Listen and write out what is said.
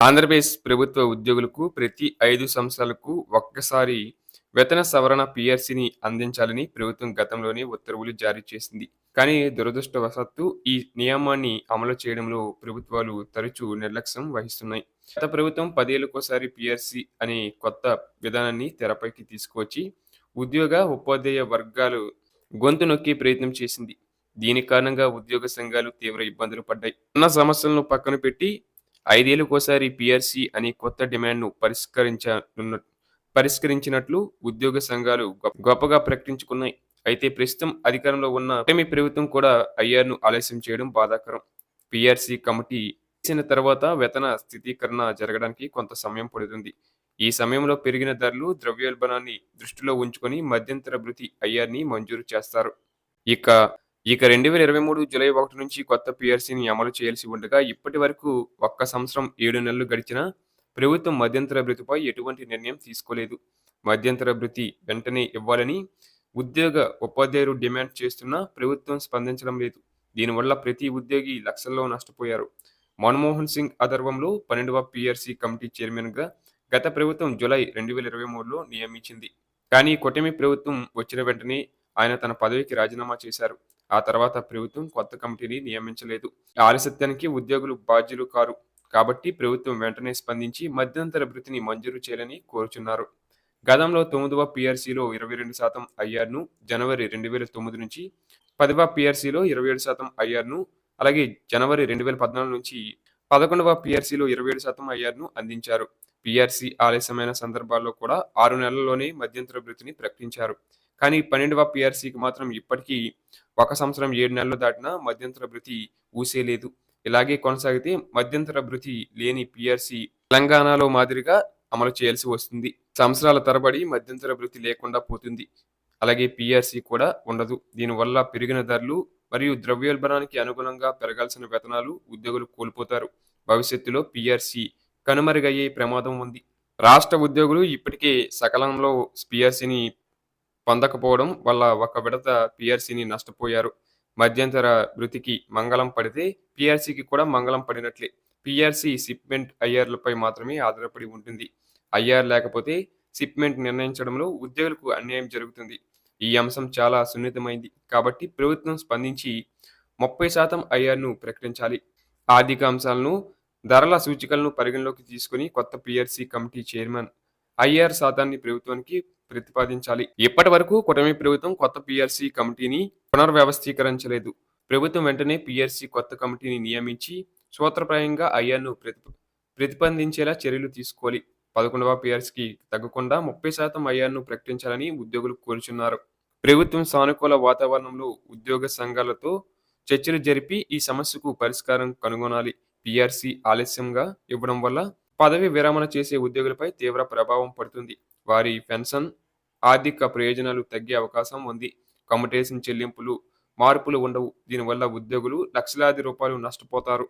ఆంధ్రప్రదేశ్ ప్రభుత్వ ఉద్యోగులకు ప్రతి ఐదు సంవత్సరాలకు ఒక్కసారి వేతన సవరణ పిఆర్సీని అందించాలని ప్రభుత్వం గతంలోనే ఉత్తర్వులు జారీ చేసింది. కానీ దురదృష్టవశాత్తు ఈ నియమాన్ని అమలు చేయడంలో ప్రభుత్వాలు తరచూ నిర్లక్ష్యం వహిస్తున్నాయి. గత ప్రభుత్వం పదేళ్ళకోసారి పిఆర్సీ అనే కొత్త విధానాన్ని తెరపైకి తీసుకువచ్చి ఉద్యోగ ఉపాధ్యాయ వర్గాలు గొంతు నొక్కే ప్రయత్నం చేసింది. దీని కారణంగా ఉద్యోగ సంఘాలు తీవ్ర ఇబ్బందులు పడ్డాయి. ఉన్న సమస్యలను పక్కన పెట్టి ఐదేళ్ళకోసారి పిఆర్సీ అనే కొత్త డిమాండ్ను పరిష్కరించనున్న పరిష్కరించినట్లు ఉద్యోగ సంఘాలు గొప్ప- గొప్పగా ప్రకటించుకున్నాయి. అయితే ప్రస్తుతం అధికారంలో ఉన్న కూటమి ప్రభుత్వం కూడా ఐఆర్ను ఆలస్యం చేయడం బాధాకరం. పిఆర్సీ కమిటీ ఇచ్చిన తర్వాత వేతన స్థిరీకరణ జరగడానికి కొంత సమయం పడుతుంది. ఈ సమయంలో పెరిగిన ధరలు ద్రవ్యోల్బణాన్ని దృష్టిలో ఉంచుకొని మధ్యంతర భృతి ఐఆర్ని మంజూరు చేస్తారు. ఇక ఇక రెండు వేల ఇరవై మూడు జూలై ఒకటి నుంచి కొత్త పిఆర్సీని అమలు చేయాల్సి ఉండగా ఇప్పటి వరకు ఒక్క సంవత్సరం ఏడు నెలలు గడిచినా ప్రభుత్వం మధ్యంతర భృతిపై ఎటువంటి నిర్ణయం తీసుకోలేదు. మధ్యంతర భృతి వెంటనే ఇవ్వాలని ఉద్యోగ ఉపాధ్యాయులు డిమాండ్ చేస్తున్నా ప్రభుత్వం స్పందించడం లేదు. దీనివల్ల ప్రతి ఉద్యోగి లక్షల్లో నష్టపోయారు. మన్మోహన్ సింగ్ ఆధర్వంలో పన్నెండవ పిఆర్సీ కమిటీ చైర్మన్గా గత ప్రభుత్వం జూలై రెండు వేల ఇరవై మూడులో నియమించింది. కానీ కూటమి ప్రభుత్వం వచ్చిన వెంటనే ఆయన తన పదవికి రాజీనామా చేశారు. ఆ తర్వాత ప్రభుత్వం కొత్త కమిటీని నియమించలేదు. ఆలస్యత్యానికి ఉద్యోగులు బాధ్యులు కారు. కాబట్టి ప్రభుత్వం వెంటనే స్పందించి మధ్యంతర భృతిని మంజూరు చేయాలని కోరుచున్నారు. గతంలో తొమ్మిదవ పిఆర్సీలో ఇరవై రెండు శాతం ఐఆర్ను జనవరి రెండు వేల తొమ్మిది నుంచి పదవ పిఆర్సీలో ఇరవై ఏడు శాతం ఐఆర్ను అలాగే జనవరి రెండు వేల పద్నాలుగు నుంచి పదకొండవ పిఆర్సీలో ఇరవై ఏడు శాతం ఐఆర్ను అందించారు. పిఆర్సీ ఆలస్యమైన సందర్భాల్లో కూడా ఆరు నెలల్లోనే మధ్యంతర వృత్తిని ప్రకటించారు. కానీ పన్నెండవ పిఆర్సీకి మాత్రం ఇప్పటికీ ఒక సంవత్సరం ఏడు నెలలు దాటినా మధ్యంతర భృతి ఊసేలేదు. ఇలాగే కొనసాగితే మధ్యంతర భృతి లేని పిఆర్సీ తెలంగాణలో మాదిరిగా అమలు చేయాల్సి వస్తుంది. సంవత్సరాల తరబడి మధ్యంతర భృతి లేకుండా పోతుంది. అలాగే పిఆర్సీ కూడా ఉండదు. దీనివల్ల పెరిగిన ధరలు మరియు ద్రవ్యోల్బణానికి అనుగుణంగా పెరగాల్సిన వేతనాలు ఉద్యోగులు కోల్పోతారు. భవిష్యత్తులో పిఆర్సీ కనుమరుగయ్యే ప్రమాదం ఉంది. రాష్ట్ర ఉద్యోగులు ఇప్పటికే సకాలంలో పిఆర్సీని పొందకపోవడం వల్ల ఒక విడత పిఆర్సీని నష్టపోయారు. మధ్యంతర వృత్తికి మంగళం పడితే పిఆర్సీకి కూడా మంగళం పడినట్లే. పిఆర్సీ సిప్మెంట్ ఐఆర్లపై మాత్రమే ఆధారపడి ఉంటుంది. ఐఆర్ లేకపోతే సిప్మెంట్ నిర్ణయించడంలో ఉద్యోగులకు అన్యాయం జరుగుతుంది. ఈ అంశం చాలా సున్నితమైంది. కాబట్టి ప్రభుత్వం స్పందించి ముప్పై శాతం ఐఆర్ను ప్రకటించాలి. ఆర్థిక అంశాలను ధరల సూచికలను పరిగణలోకి తీసుకుని కొత్త పిఆర్సీ కమిటీ చైర్మన్ ఐఆర్ శాతాన్ని ప్రభుత్వానికి ప్రతిపాదించాలి. ఇప్పటి వరకు కూటమి ప్రభుత్వం కొత్త పిఆర్సీ కమిటీని పునర్వ్యవస్థీకరించలేదు. ప్రభుత్వం వెంటనే పిఆర్సీ కొత్త కమిటీని నియమించి సూత్రప్రాయంగా ఐఆర్ను ప్రతి ప్రతిపాదించేలా చర్యలు తీసుకోవాలి. పదకొండవ పిఆర్సీకి తగ్గకుండా ముప్పై శాతం ఐఆర్ను ప్రకటించాలని ఉద్యోగులు కోరుచున్నారు. ప్రభుత్వం సానుకూల వాతావరణంలో ఉద్యోగ సంఘాలతో చర్చలు జరిపి ఈ సమస్యకు పరిష్కారం కనుగొనాలి. పిఆర్సి ఆలస్యంగా ఇవ్వడం వల్ల పదవి విరమణ చేసే ఉద్యోగులపై తీవ్ర ప్రభావం పడుతుంది. వారి పెన్షన్ ఆర్థిక ప్రయోజనాలు తగ్గే అవకాశం ఉంది. కమ్యుటేషన్ చెల్లింపులు మార్పులు ఉండవు. దీనివల్ల ఉద్యోగులు లక్షలాది రూపాయలు నష్టపోతారు.